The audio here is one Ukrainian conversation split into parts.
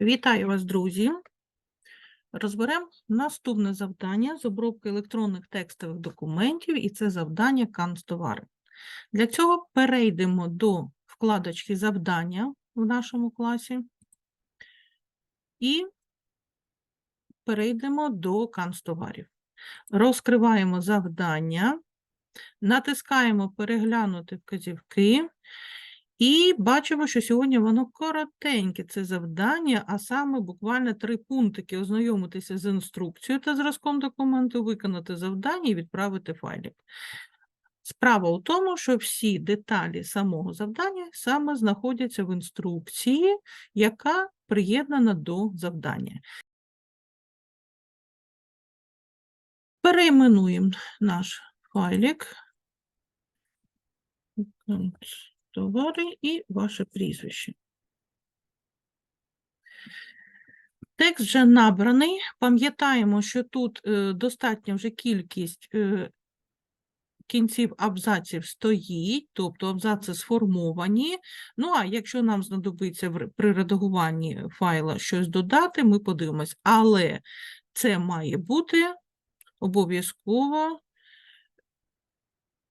Вітаю вас, друзі! Розберемо наступне завдання з обробки електронних текстових документів, і це завдання канцтовари. Для цього перейдемо до вкладочки завдання в нашому класі і перейдемо до канцтоварів. Розкриваємо завдання, натискаємо переглянути вказівки. І бачимо, що сьогодні воно коротеньке, це завдання, а саме буквально три пунктики ознайомитися з інструкцією та зразком документу, виконати завдання і відправити файлик. Справа у тому, що всі деталі самого завдання саме знаходяться в інструкції, яка приєднана до завдання. Перейменуємо наш файлик. Товари і ваше прізвище. Текст вже набраний. Пам'ятаємо, що тут е, достатня вже кількість е, кінців абзаців стоїть, тобто абзаци сформовані. Ну, а якщо нам знадобиться при редагуванні файла щось додати, ми подивимось. Але це має бути обов'язково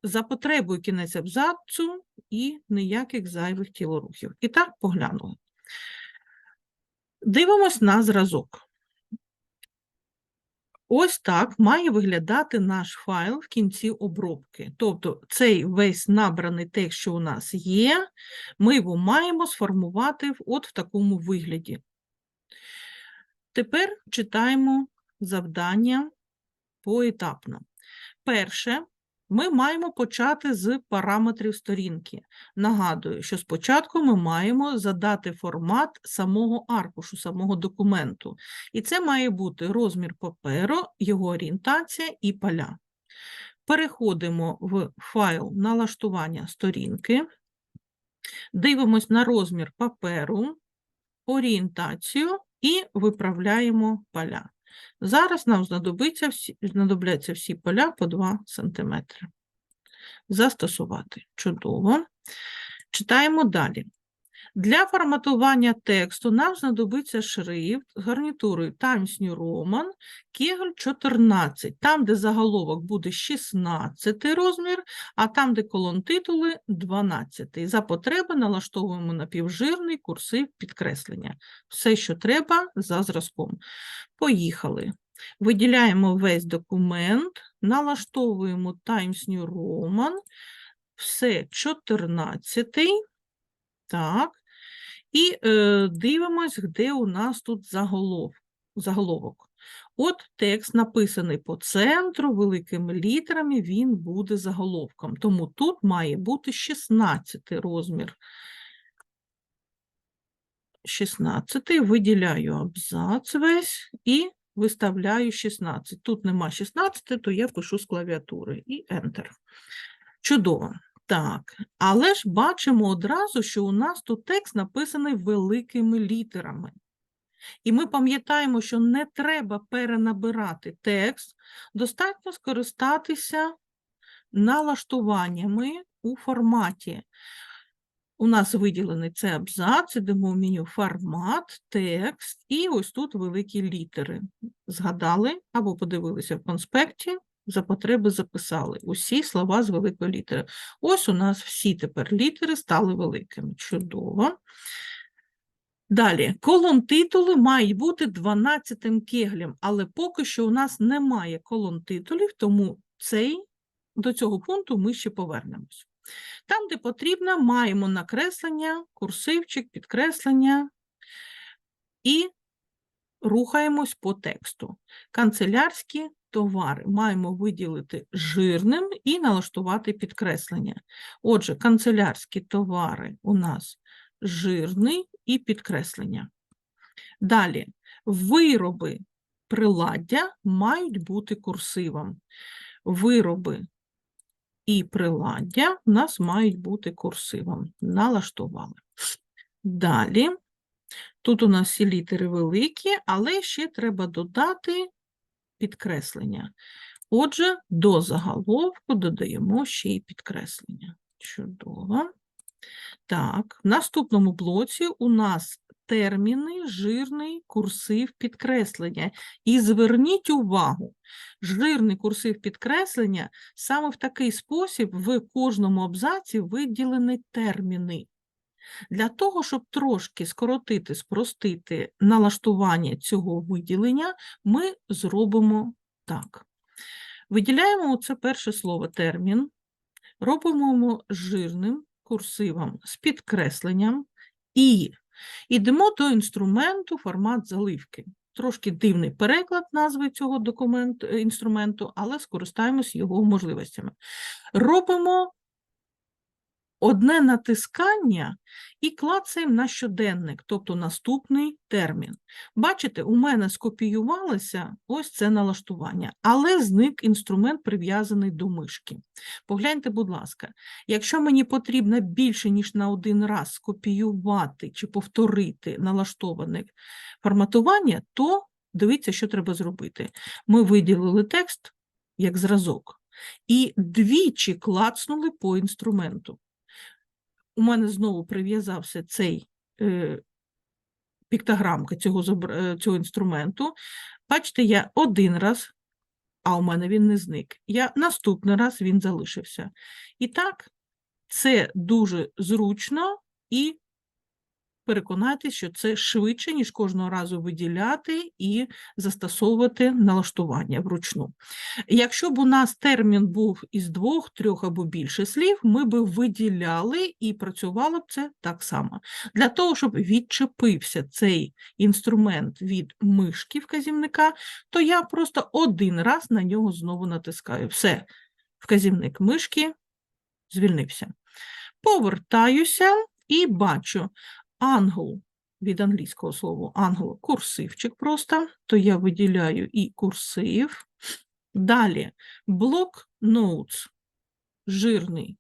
за потребою кінець абзацу і ніяких зайвих тілорухів. І так поглянули. Дивимось на зразок. Ось так має виглядати наш файл в кінці обробки. Тобто цей весь набраний текст, що у нас є, ми його маємо сформувати от в такому вигляді. Тепер читаємо завдання поетапно. Перше, ми маємо почати з параметрів сторінки. Нагадую, що спочатку ми маємо задати формат самого аркушу, самого документу. І це має бути розмір паперу, його орієнтація і поля. Переходимо в файл налаштування сторінки, дивимось на розмір паперу, орієнтацію і виправляємо поля. Зараз нам знадобиться всі, знадобляться всі поля по 2 см. Застосувати. Чудово. Читаємо далі. Для форматування тексту нам знадобиться шрифт з гарнітурою Times New Roman Kegel 14, там, де заголовок буде 16 розмір, а там, де колон титули 12. За потреби налаштовуємо напівжирний курсив підкреслення. Все, що треба, за зразком. Поїхали. Виділяємо весь документ, налаштовуємо Times New Roman, все 14. Так. І е, дивимось, де у нас тут заголов, заголовок. От текст написаний по центру великими літерами, він буде заголовком. Тому тут має бути 16 розмір. 16, виділяю абзац весь і виставляю 16. Тут нема 16, то я пишу з клавіатури і Enter. Чудово. Так, але ж бачимо одразу, що у нас тут текст написаний великими літерами. І ми пам'ятаємо, що не треба перенабирати текст, достатньо скористатися налаштуваннями у форматі. У нас виділений це абзац, ідемо в меню формат, текст, і ось тут великі літери. Згадали або подивилися в конспекті, за потреби записали усі слова з великої літери. Ось у нас всі тепер літери стали великими. Чудово. Далі, колон титули мають бути 12 кеглем, але поки що у нас немає колон титулів, тому цей, до цього пункту ми ще повернемось. Там, де потрібно, маємо накреслення, курсивчик, підкреслення і рухаємось по тексту. Канцелярські товари маємо виділити жирним і налаштувати підкреслення. Отже, канцелярські товари у нас жирний і підкреслення. Далі, вироби приладдя мають бути курсивом. Вироби і приладдя у нас мають бути курсивом. Налаштували. Далі, тут у нас всі літери великі, але ще треба додати підкреслення. Отже, до заголовку додаємо ще й підкреслення. Чудово. Так, в наступному блоці у нас терміни, жирний курсив підкреслення. І зверніть увагу, жирний курсив підкреслення саме в такий спосіб в кожному абзаці виділені терміни. Для того, щоб трошки скоротити, спростити налаштування цього виділення, ми зробимо так. Виділяємо це перше слово термін, робимо його жирним курсивом з підкресленням і йдемо до інструменту формат заливки. Трошки дивний переклад назви цього документу, інструменту, але скористаємось його можливостями. Робимо одне натискання і клацаємо на щоденник, тобто наступний термін. Бачите, у мене скопіювалося ось це налаштування, але зник інструмент прив'язаний до мишки. Погляньте, будь ласка, якщо мені потрібно більше, ніж на один раз скопіювати чи повторити налаштоване форматування, то дивіться, що треба зробити. Ми виділили текст як зразок і двічі клацнули по інструменту у мене знову прив'язався цей е, піктограмка цього, е, цього інструменту. Бачите, я один раз, а у мене він не зник. Я наступний раз він залишився. І так, це дуже зручно і переконайтесь, що це швидше, ніж кожного разу виділяти і застосовувати налаштування вручну. Якщо б у нас термін був із двох, трьох або більше слів, ми б виділяли і працювало б це так само. Для того, щоб відчепився цей інструмент від мишки вказівника, то я просто один раз на нього знову натискаю. Все, вказівник мишки звільнився. Повертаюся і бачу англ від англійського слова англ курсивчик просто, то я виділяю і курсив. Далі блок notes жирний.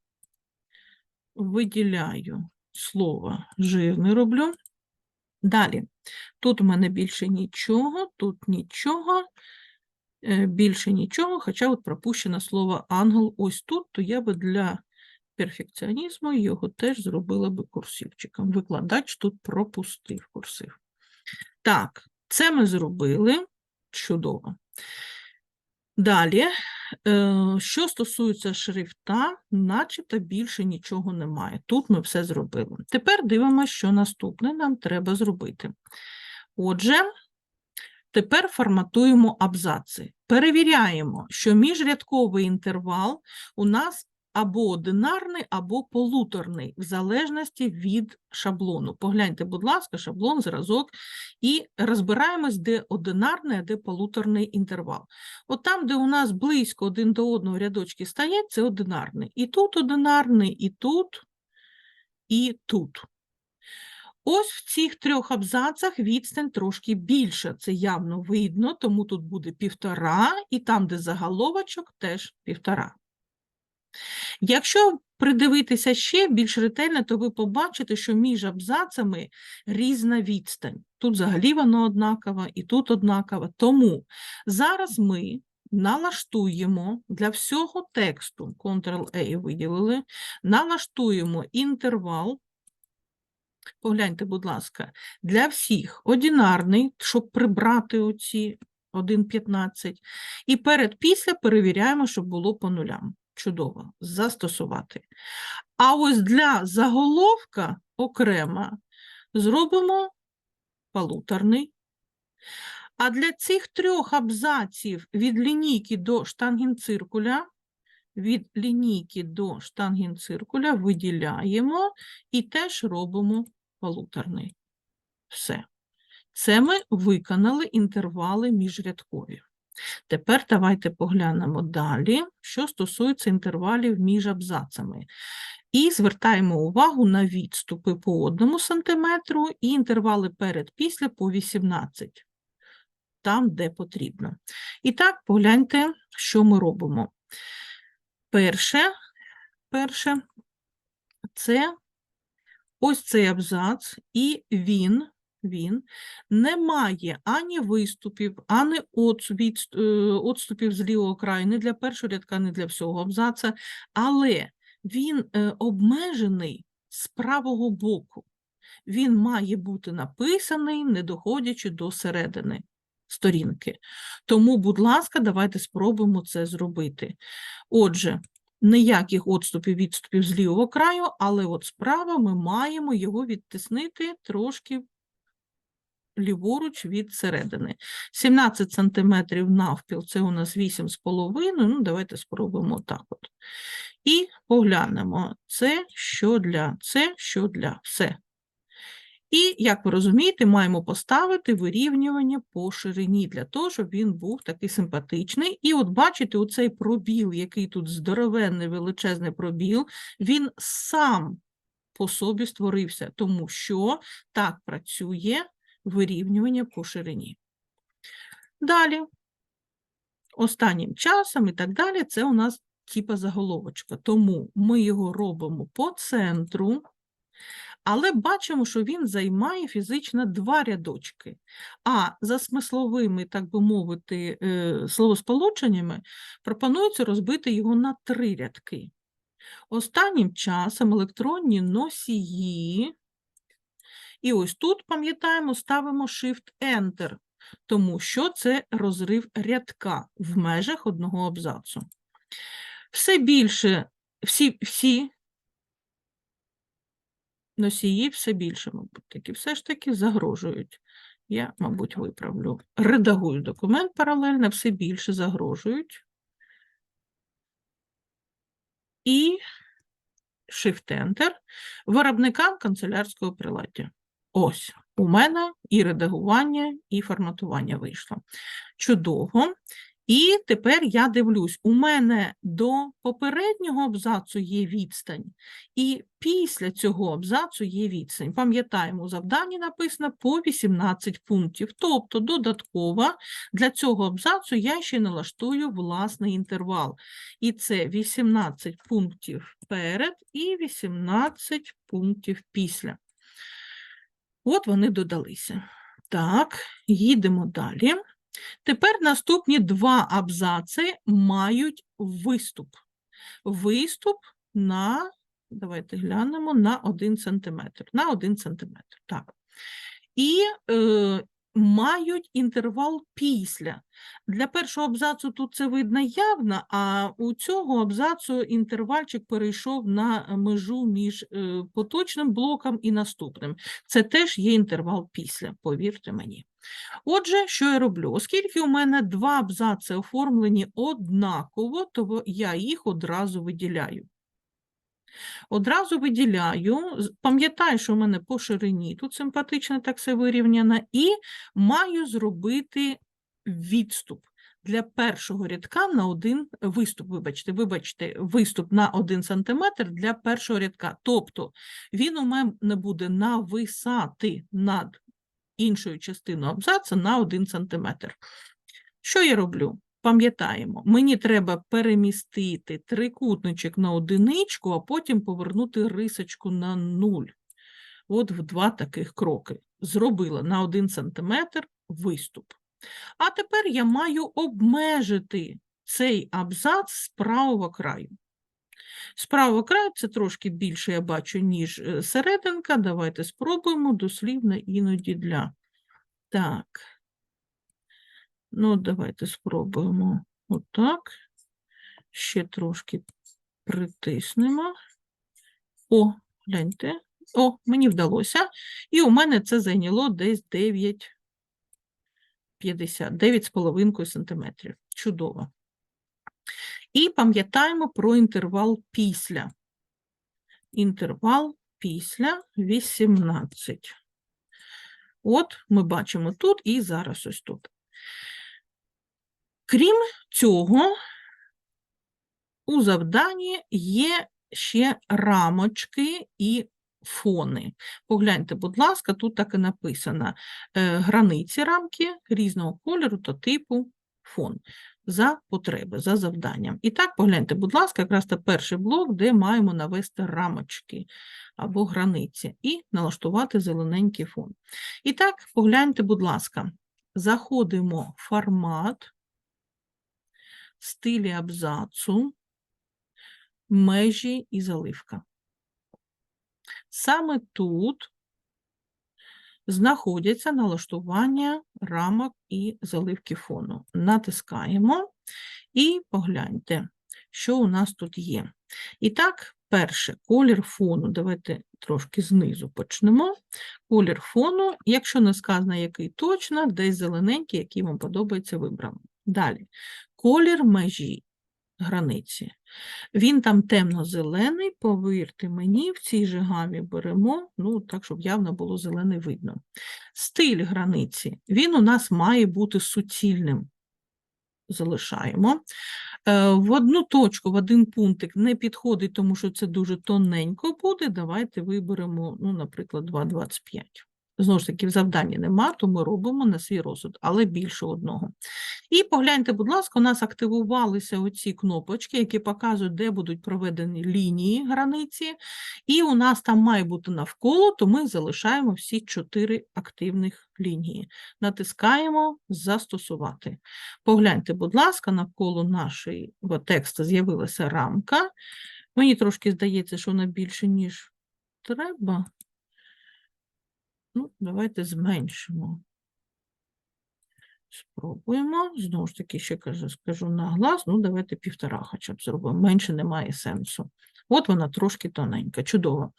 Виділяю слово жирний роблю. Далі, тут у мене більше нічого, тут нічого, е, більше нічого, хоча от пропущено слово ангел ось тут, то я би для перфекціонізму його теж зробила би курсивчиком. Викладач тут пропустив курсив. Так, це ми зробили. Чудово. Далі, е, що стосується шрифта, начебто більше нічого немає. Тут ми все зробили. Тепер дивимося, що наступне нам треба зробити. Отже, тепер форматуємо абзаци. Перевіряємо, що міжрядковий інтервал у нас або одинарний, або полуторний, в залежності від шаблону. Погляньте, будь ласка, шаблон, зразок, і розбираємось, де одинарний, а де полуторний інтервал. От там, де у нас близько один до одного рядочки стоять, це одинарний. І тут одинарний, і тут, і тут. Ось в цих трьох абзацах відстань трошки більша, це явно видно, тому тут буде півтора, і там, де заголовочок, теж півтора. Якщо придивитися ще більш ретельно, то ви побачите, що між абзацами різна відстань. Тут взагалі воно однаково, і тут однаково. Тому зараз ми налаштуємо для всього тексту, Ctrl-A виділили, налаштуємо інтервал. Погляньте, будь ласка, для всіх одинарний, щоб прибрати оці 1,15. І перед-після перевіряємо, щоб було по нулям. Чудово, застосувати. А ось для заголовка окремо зробимо полуторний. А для цих трьох абзаців від лінійки до штангенциркуля, від лінійки до штангенциркуля виділяємо і теж робимо полуторний. Все. Це ми виконали інтервали міжрядкові. Тепер давайте поглянемо далі, що стосується інтервалів між абзацами. І звертаємо увагу на відступи по 1 см і інтервали перед-після по 18 там, де потрібно. І так, погляньте, що ми робимо. Перше, перше це ось цей абзац, і він він не має ані виступів, ані отс- е, з лівого краю, не для першого рядка, не для всього абзаца, але він е, обмежений з правого боку. він має бути написаний, не доходячи до середини сторінки. Тому, будь ласка, давайте спробуємо це зробити. Отже, ніяких отступів, відступів з лівого краю, але от справа ми маємо його відтиснити трошки ліворуч від середини. 17 сантиметрів навпіл, це у нас 8,5, ну давайте спробуємо так от. І поглянемо, це що для, це що для, все. І, як ви розумієте, маємо поставити вирівнювання по ширині для того, щоб він був такий симпатичний. І от бачите, оцей пробіл, який тут здоровенний, величезний пробіл, він сам по собі створився, тому що так працює вирівнювання по ширині. Далі, останнім часом і так далі, це у нас типа заголовочка. Тому ми його робимо по центру, але бачимо, що він займає фізично два рядочки. А за смисловими, так би мовити, е, словосполученнями пропонується розбити його на три рядки. Останнім часом електронні носії, і ось тут, пам'ятаємо, ставимо Shift-Enter, тому що це розрив рядка в межах одного абзацу. Все більше, всі, всі носії все більше, мабуть, таки, все ж таки загрожують. Я, мабуть, виправлю. Редагую документ паралельно, все більше загрожують. І Shift-Enter виробникам канцелярського приладдя. Ось, у мене і редагування, і форматування вийшло. Чудово. І тепер я дивлюсь, у мене до попереднього абзацу є відстань, і після цього абзацу є відстань. Пам'ятаємо, у завданні написано по 18 пунктів. Тобто, додатково для цього абзацу я ще налаштую власний інтервал. І це 18 пунктів перед і 18 пунктів після. От вони додалися. Так, їдемо далі. Тепер наступні два абзаци мають виступ. Виступ на, давайте глянемо, на 1 см. На 1 см. Так. І е, мають інтервал після. Для першого абзацу тут це видно явно, а у цього абзацу інтервальчик перейшов на межу між е, поточним блоком і наступним. Це теж є інтервал після, повірте мені. Отже, що я роблю? Оскільки у мене два абзаци оформлені однаково, то я їх одразу виділяю. Одразу виділяю, пам'ятаю, що у мене по ширині тут симпатично так все вирівняно, і маю зробити відступ для першого рядка на один виступ, вибачте, вибачте, виступ на 1 см для першого рядка. Тобто він у мене буде нависати над іншою частиною абзацу на 1 см. Що я роблю? Пам'ятаємо, мені треба перемістити трикутничок на одиничку, а потім повернути рисочку на 0. От в два таких кроки. Зробила на 1 см виступ. А тепер я маю обмежити цей абзац з правого краю. З правого краю це трошки більше я бачу, ніж е, серединка. Давайте спробуємо дослівно іноді для. Так. Ну, давайте спробуємо отак. Ще трошки притиснемо. О, гляньте. О, мені вдалося. І у мене це зайняло десь 9, 50, 9,5 сантиметрів. Чудово. І пам'ятаємо про інтервал після. Інтервал після 18. От ми бачимо тут і зараз ось тут. Крім цього, у завданні є ще рамочки і фони. Погляньте, будь ласка, тут так і написано е, границі рамки різного кольору та типу фон за потреби, за завданням. І так, погляньте, будь ласка, якраз це перший блок, де маємо навести рамочки або границі і налаштувати зелененький фон. І так, погляньте, будь ласка, заходимо в формат, стилі абзацу, межі і заливка. Саме тут знаходяться налаштування рамок і заливки фону. Натискаємо і погляньте, що у нас тут є. І так, перше, колір фону. Давайте трошки знизу почнемо. Колір фону, якщо не сказано, який точно, десь зелененький, який вам подобається, вибрано. Далі, колір межі границі. Він там темно-зелений, повірте мені, в цій же гамі беремо, ну, так, щоб явно було зелений видно. Стиль границі, він у нас має бути суцільним. Залишаємо. Е, В одну точку, в один пунктик не підходить, тому що це дуже тоненько буде. Давайте виберемо, ну, наприклад, 2,25. Знову ж таки, в завданні нема, то ми робимо на свій розсуд, але більше одного. І погляньте, будь ласка, у нас активувалися оці кнопочки, які показують, де будуть проведені лінії границі. І у нас там має бути навколо, то ми залишаємо всі чотири активних лінії. Натискаємо Застосувати. Погляньте, будь ласка, навколо нашого тексту з'явилася рамка. Мені трошки здається, що вона більше, ніж треба. Ну, давайте зменшимо. Спробуємо. Знову ж таки, ще кажу, скажу на глаз, ну давайте півтора хоча б зробимо. Менше немає сенсу. От вона трошки тоненька, чудово.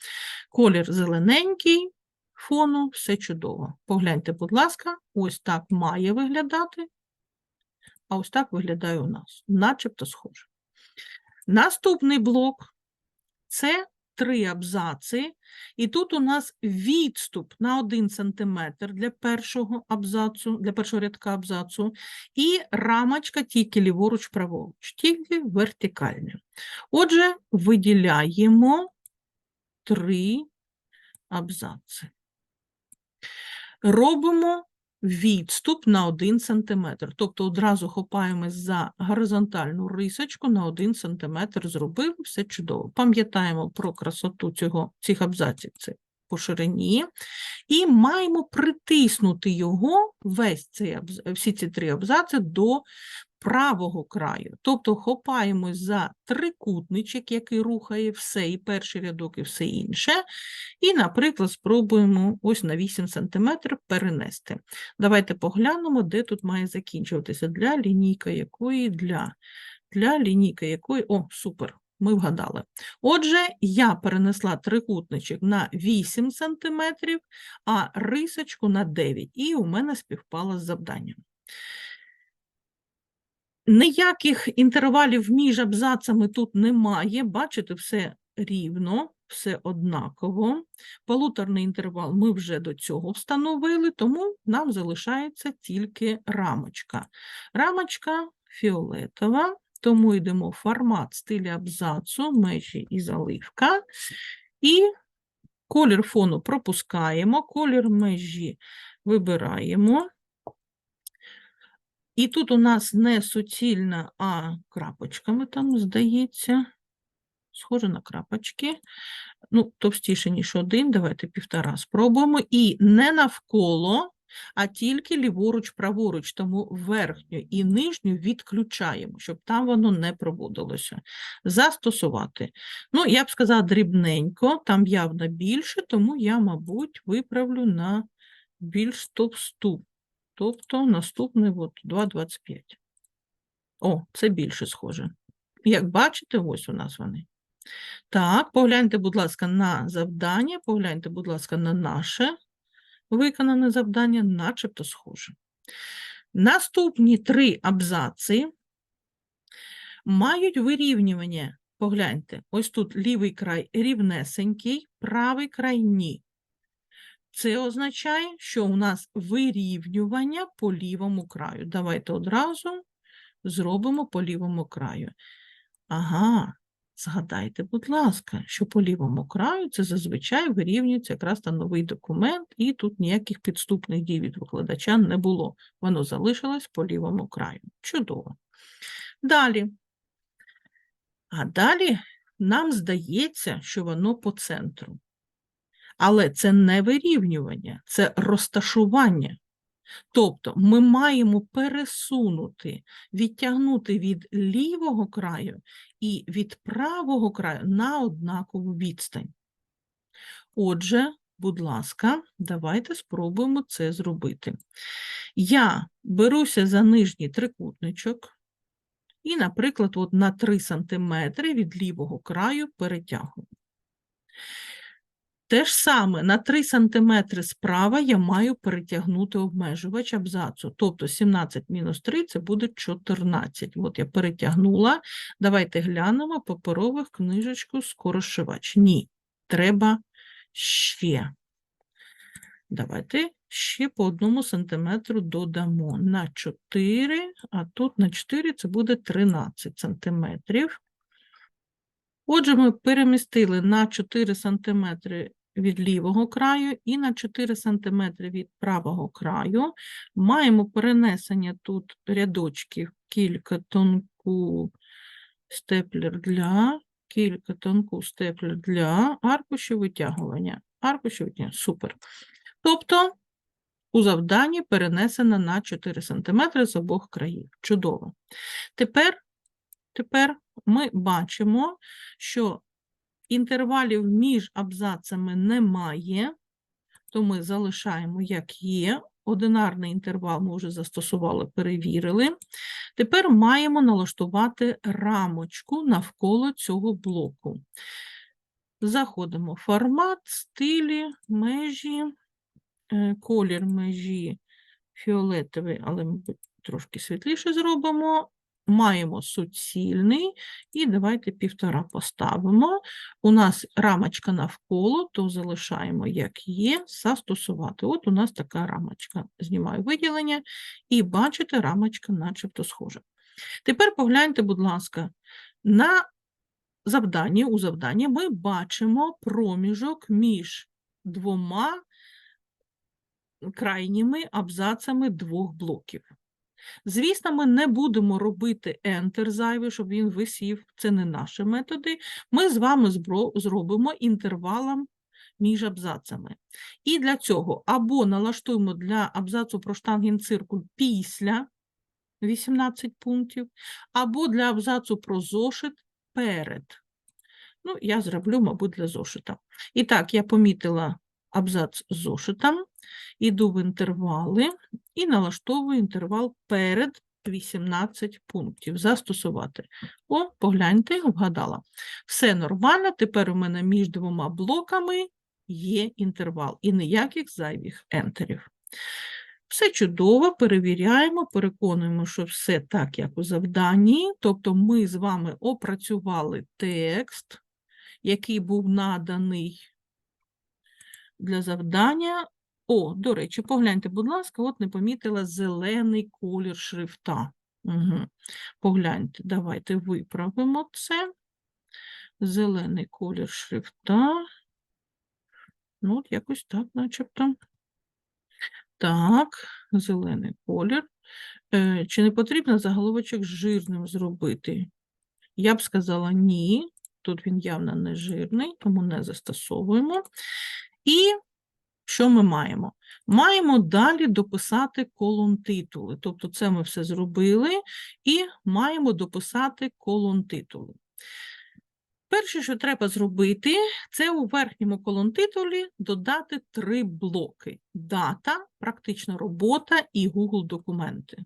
Колір зелененький, фону, все чудово. Погляньте, будь ласка, ось так має виглядати, а ось так виглядає у нас, начебто схоже. Наступний блок це три абзаци, і тут у нас відступ на 1 см для першого абзацу, для першого рядка абзацу, і рамочка тільки ліворуч, праворуч, тільки вертикальна. Отже, виділяємо три абзаци. Робимо відступ на 1 см, тобто одразу хопаємось за горизонтальну рисочку на 1 см, зробив, все чудово. Пам'ятаємо про красоту цього, цих абзаців, це по ширині, і маємо притиснути його, весь цей, всі ці три абзаци до правого краю. Тобто хопаємось за трикутничок, який рухає все, і перший рядок, і все інше, і, наприклад, спробуємо ось на 8 см перенести. Давайте поглянемо, де тут має закінчуватися. Для лінійка якої, для, для лінійка якої, о, супер, ми вгадали. Отже, я перенесла трикутничок на 8 см, а рисочку на 9, і у мене співпало з завданням. Ніяких інтервалів між абзацами тут немає. Бачите, все рівно, все однаково. Полуторний інтервал ми вже до цього встановили, тому нам залишається тільки рамочка. Рамочка фіолетова, тому йдемо в формат стилю абзацу, межі і заливка. І колір фону пропускаємо, колір межі вибираємо. І тут у нас не суцільна, а крапочками там, здається. Схоже на крапочки. Ну, товстіше, ніж один, давайте півтора спробуємо. І не навколо, а тільки ліворуч, праворуч, тому верхню і нижню відключаємо, щоб там воно не пробудилося. Застосувати. Ну, я б сказала, дрібненько, там явно більше, тому я, мабуть, виправлю на більш товсту. Тобто наступний от 2,25. О, це більше схоже. Як бачите, ось у нас вони. Так, погляньте, будь ласка, на завдання, погляньте, будь ласка, на наше виконане завдання, начебто схоже. Наступні три абзаци мають вирівнювання. Погляньте, ось тут лівий край рівнесенький, правий край ні. Це означає, що у нас вирівнювання по лівому краю. Давайте одразу зробимо по лівому краю. Ага, згадайте, будь ласка, що по лівому краю це зазвичай вирівнюється якраз та новий документ, і тут ніяких підступних дій від викладача не було. Воно залишилось по лівому краю. Чудово. Далі. А далі нам здається, що воно по центру. Але це не вирівнювання, це розташування. Тобто ми маємо пересунути, відтягнути від лівого краю і від правого краю на однакову відстань. Отже, будь ласка, давайте спробуємо це зробити. Я беруся за нижній трикутничок і, наприклад, от на 3 см від лівого краю перетягую. Те ж саме на 3 см справа я маю перетягнути обмежувач абзацу. Тобто 17 мінус 3 це буде 14. От я перетягнула. Давайте глянемо паперових книжечку скоросшивач. Ні, треба ще. Давайте ще по одному сантиметру додамо на 4, а тут на 4 це буде 13 сантиметрів. Отже, ми перемістили на 4 сантиметри від лівого краю і на 4 сантиметри від правого краю. Маємо перенесення тут рядочків кілька тонку степлер для, кілька тонку степлер для аркушів витягування. Аркушів витягування. Супер. Тобто у завданні перенесено на 4 см з обох країв. Чудово. Тепер, тепер ми бачимо, що інтервалів між абзацами немає, то ми залишаємо як є. Одинарний інтервал ми вже застосували, перевірили. Тепер маємо налаштувати рамочку навколо цього блоку. Заходимо в формат, стилі, межі, е, колір межі фіолетовий, але ми трошки світліше зробимо. Маємо суцільний, і давайте півтора поставимо. У нас рамочка навколо, то залишаємо, як є, застосувати. От у нас така рамочка. Знімаю виділення, і бачите, рамочка начебто схожа. Тепер погляньте, будь ласка, на завданні, у завданні ми бачимо проміжок між двома крайніми абзацами двох блоків. Звісно, ми не будемо робити Enter зайвий, щоб він висів, це не наші методи. Ми з вами зробимо інтервалом між абзацами. І для цього або налаштуємо для абзацу про штангенциркуль після 18 пунктів, або для абзацу про зошит перед. Ну, я зроблю, мабуть, для зошита. І так, я помітила абзац з зошитом, іду в інтервали і налаштовую інтервал перед 18 пунктів. Застосувати. О, погляньте, вгадала. Все нормально, тепер у мене між двома блоками є інтервал і ніяких зайвих ентерів. Все чудово, перевіряємо, переконуємо, що все так, як у завданні. Тобто ми з вами опрацювали текст, який був наданий для завдання. О, до речі, погляньте, будь ласка, от не помітила зелений колір шрифта. Угу. Погляньте, давайте виправимо це. Зелений колір шрифта. Ну, от якось так, начебто. Так, зелений колір. Е, Чи не потрібно заголовочок жирним зробити? Я б сказала ні. Тут він явно не жирний, тому не застосовуємо. І що ми маємо? Маємо далі дописати колон титули. Тобто це ми все зробили, і маємо дописати колон титули. Перше, що треба зробити, це у верхньому колон титулі додати три блоки: дата, практична робота і Google документи.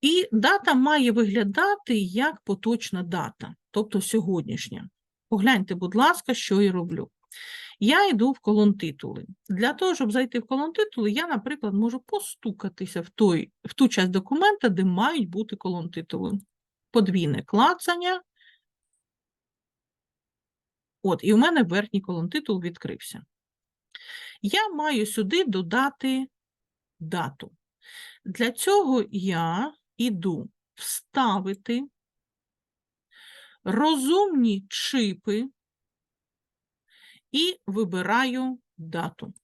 І дата має виглядати як поточна дата, тобто сьогоднішня. Погляньте, будь ласка, що я роблю. Я йду в колон титули. Для того, щоб зайти в колон титули, я, наприклад, можу постукатися в, той, в ту часть документа, де мають бути колон титули. Подвійне клацання. От, і у мене верхній колон титул відкрився. Я маю сюди додати дату. Для цього я іду вставити розумні чипи і вибираю дату.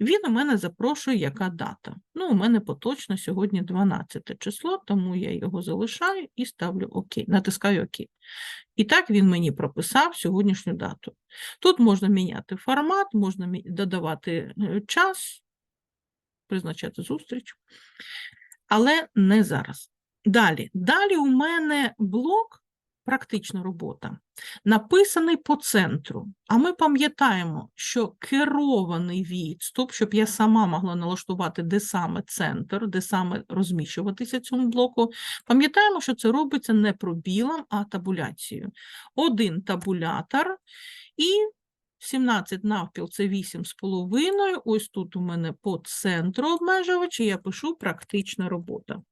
Він у мене запрошує, яка дата. Ну, у мене поточно сьогодні 12 число, тому я його залишаю і ставлю ОК, натискаю ОК. І так він мені прописав сьогоднішню дату. Тут можна міняти формат, можна додавати е, час, призначати зустріч, але не зараз. Далі. Далі у мене блок практична робота. Написаний по центру. А ми пам'ятаємо, що керований відступ, щоб я сама могла налаштувати, де саме центр, де саме розміщуватися цьому блоку. Пам'ятаємо, що це робиться не пробілом, а табуляцією. Один табулятор і 17 навпіл це 8,5. Ось тут у мене по центру обмежувач, і я пишу практична робота.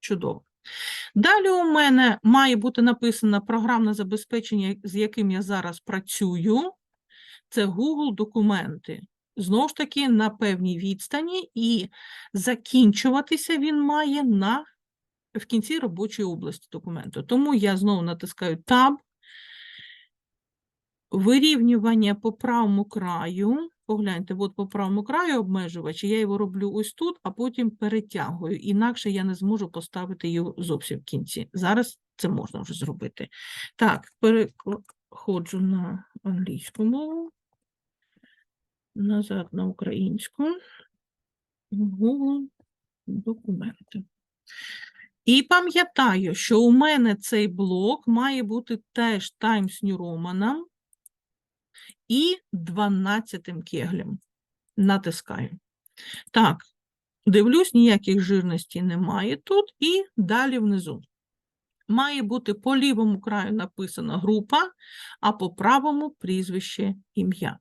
Чудово. Далі у мене має бути написано програмне забезпечення, з яким я зараз працюю. Це Google документи. Знову ж таки, на певній відстані, і закінчуватися він має на, в кінці робочої області документу. Тому я знову натискаю Tab, вирівнювання по правому краю. Погляньте, от по правому краю обмежувач, я його роблю ось тут, а потім перетягую. Інакше я не зможу поставити його зовсім в кінці. Зараз це можна вже зробити. Так, переходжу на англійську мову, назад на українську. Google документи. І пам'ятаю, що у мене цей блок має бути теж Times New Roman і 12 кеглем. Натискаю. Так, дивлюсь, ніяких жирностей немає тут, і далі внизу. Має бути по лівому краю написана група, а по правому прізвище ім'я.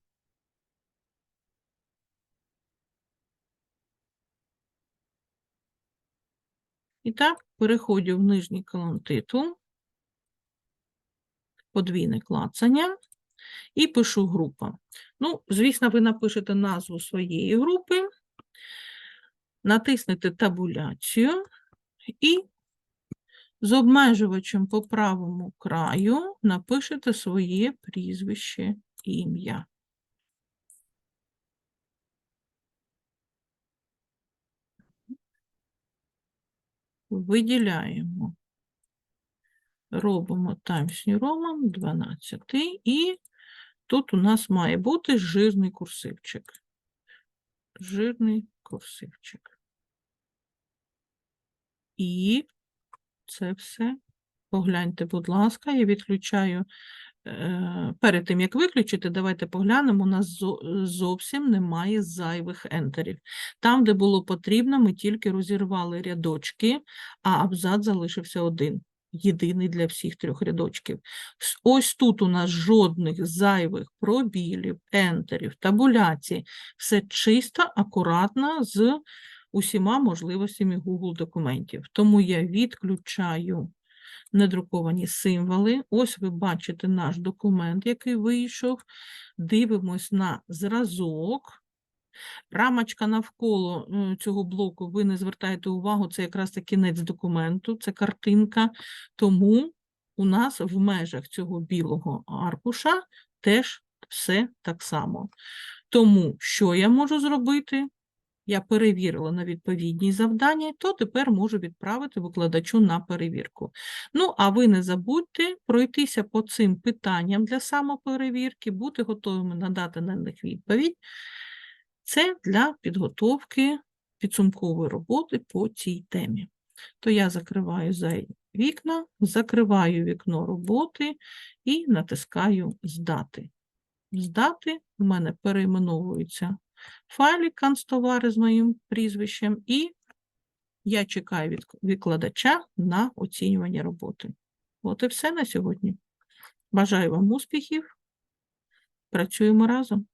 І так, переходжу в нижній колон титул, подвійне клацання і пишу група. Ну, звісно, ви напишете назву своєї групи, натиснете табуляцію і з обмежувачем по правому краю напишете своє прізвище і ім'я. Виділяємо, робимо Roman 12 і Тут у нас має бути жирний курсивчик. Жирний курсивчик. І це все. Погляньте, будь ласка, я відключаю. е, Перед тим, як виключити, давайте поглянемо, у нас зовсім немає зайвих ентерів. Там, де було потрібно, ми тільки розірвали рядочки, а абзац залишився один єдиний для всіх трьох рядочків. Ось тут у нас жодних зайвих пробілів, ентерів, табуляцій. Все чисто, акуратно з усіма можливостями Google документів. Тому я відключаю недруковані символи. Ось ви бачите наш документ, який вийшов. Дивимось на зразок. Рамочка навколо цього блоку, ви не звертаєте увагу, це якраз таки кінець документу, це картинка. Тому у нас в межах цього білого аркуша теж все так само. Тому що я можу зробити? Я перевірила на відповідні завдання, то тепер можу відправити викладачу на перевірку. Ну, а ви не забудьте пройтися по цим питанням для самоперевірки, бути готовими надати на них відповідь. Це для підготовки підсумкової роботи по цій темі. То я закриваю за вікна, закриваю вікно роботи і натискаю Здати. Здати у мене перейменовується файлик канцтовари з моїм прізвищем, і я чекаю від викладача на оцінювання роботи. От і все на сьогодні. Бажаю вам успіхів. Працюємо разом.